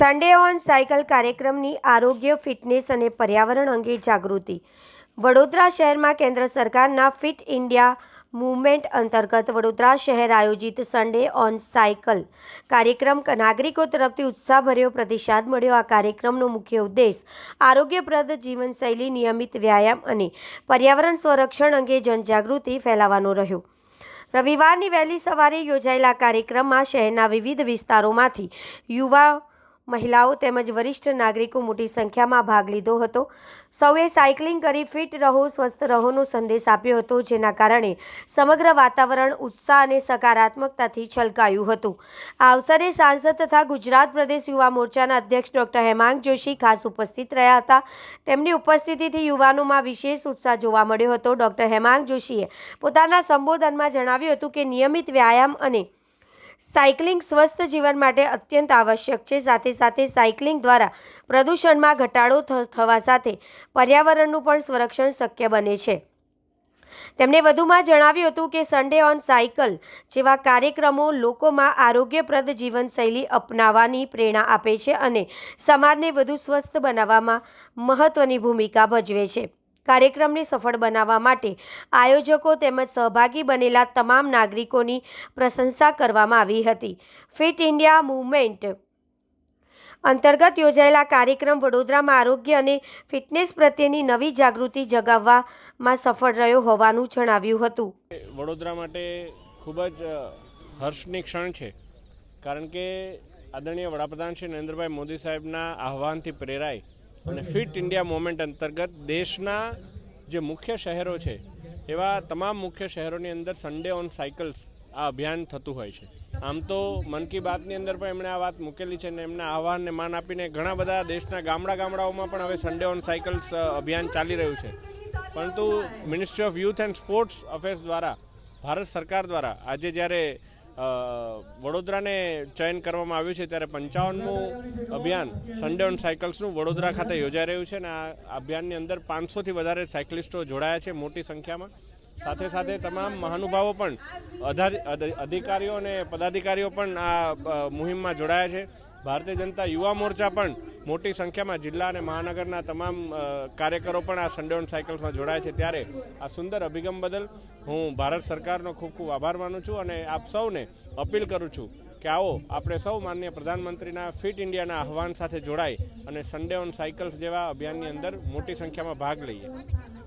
Sunday on cycle કાર્યક્રમની આરોગ્ય fitness અને પર્યાવરણ અંગે જાગૃતિ. વડોદરા શહેરમાં કેન્દ્ર સરકારના ફિટ ઇન્ડિયા મૂવમેન્ટ અંતર્ગત વડોદરા શહેર આયોજિત સન્ડે ઓન સાયકલ કાર્યક્રમ નાગરિકો તરફથી ઉત્સાહભર્યો પ્રતિસાદ મળ્યો. આ કાર્યક્રમનો મુખ્ય ઉદ્દેશ આરોગ્યપ્રદ જીવનશૈલી, નિયમિત વ્યાયામ અને પર્યાવરણ સંરક્ષણ અંગે જનજાગૃતિ ફેલાવવાનો રહ્યો. રવિવારની વહેલી સવારે યોજાયેલા કાર્યક્રમમાં શહેરના વિવિધ વિસ્તારોમાંથી યુવા મહિલાઓ તેમજ વરિષ્ઠ નાગરિકો મોટી સંખ્યામાં ભાગ લીધો હતો. સૌએ સાયકલિંગ કરી ફિટ રહો, સ્વસ્થ રહોનો સંદેશ આપ્યો હતો, જેના કારણે સમગ્ર વાતાવરણ ઉત્સાહ અને સકારાત્મકતાથી છલકાયું હતું. આ અવસરે સાંસદ તથા ગુજરાત પ્રદેશ યુવા મોરચાના અધ્યક્ષ ડોક્ટર હેમાંગ જોશી ખાસ ઉપસ્થિત રહ્યા હતા. તેમની ઉપસ્થિતિથી યુવાનોમાં વિશેષ ઉત્સાહ જોવા મળ્યો હતો. ડોક્ટર હેમાંગ જોશીએ પોતાના સંબોધનમાં જણાવ્યું હતું કે નિયમિત વ્યાયામ અને સાયકલિંગ સ્વસ્થ જીવન માટે અત્યંત આવશ્યક છે. સાથે સાથે સાયકલિંગ દ્વારા પ્રદૂષણમાં ઘટાડો થવા સાથે પર્યાવરણનું પણ સંરક્ષણ શક્ય બને છે. તેમણે વધુમાં જણાવ્યું હતું કે સન્ડે ઓન સાયકલ જેવા કાર્યક્રમો લોકોમાં આરોગ્યપ્રદ જીવનશૈલી અપનાવવાની પ્રેરણા આપે છે અને સમાજને વધુ સ્વસ્થ બનાવવામાં મહત્ત્વની ભૂમિકા ભજવે છે. કાર્યક્રમને સફળ બનાવવા માટે આયોજકો તેમજ સહભાગી બનેલા તમામ નાગરિકોની પ્રશંસા કરવામાં આવી હતી. ફિટ ઇન્ડિયા મૂવમેન્ટ અંતર્ગત યોજાયેલા કાર્યક્રમ વડોદરામાં આરોગ્ય અને ફિટનેસ પ્રત્યેની નવી જાગૃતિ જગાવવામાં સફળ રહ્યો હોવાનું જણાવ્યું હતું. વડોદરા માટે ખૂબ જ હર્ષની ક્ષણ છે. કારણ કે આદરણીય વડાપ્રધાન શ્રી નરેન્દ્રભાઈ મોદી સાહેબના આહવાનથી પ્રેરાય અને ફિટ ઇન્ડિયા મોમેન્ટ અંતર્ગત દેશના જે મુખ્ય શહેરો છે, એવા તમામ મુખ્ય શહેરોની અંદર સન્ડે ઓન સાયકલ્સ આ અભિયાન થતું હોય છે. આમ તો મન કી બાતની અંદર પણ એમણે આ વાત મૂકેલી છે ને એમના આહવાનને માન આપીને ઘણા બધા દેશના ગામડા ગામડાઓમાં પણ હવે સન્ડે ઓન સાયકલ્સ અભિયાન ચાલી રહ્યું છે. પરંતુ ministry of youth and sports affairs દ્વારા, ભારત સરકાર દ્વારા આજે જ્યારે વડોદરાને ચયન કરવામાં આવ્યું છે ત્યારે પંચાવનમું અભિયાન સન્ડે ઓન સાયકલ્સનું વડોદરા ખાતે યોજાઈ રહ્યું છે અને આ અભિયાનની અંદર પાંચસોથી વધારે સાયકલિસ્ટો જોડાયા છે મોટી સંખ્યામાં. સાથે સાથે તમામ મહાનુભાવો પણ અધા- અધિકારીઓ અને પદાધિકારીઓ પણ આ મુહિમમાં જોડાયા છે. ભારતીય જનતા યુવા મોરચા પણ મોટી સંખ્યામાં જિલ્લા અને મહાનગરના તમામ કાર્યકરો પણ આ સન્ડે ઓન સાયકલ્સમાં જોડાય છે. ત્યારે આ સુંદર અભિગમ બદલ હું ભારત સરકારનો ખૂબ ખૂબ આભાર માનું છું અને આપ સૌને અપીલ કરું છું કે આવો આપણે સૌ માનનીય પ્રધાનમંત્રીના ફિટ ઇન્ડિયાના આહવાન સાથે જોડાય અને સન્ડે ઓન સાયકલ્સ જેવા અભિયાનની અંદર મોટી સંખ્યામાં ભાગ લઈએ.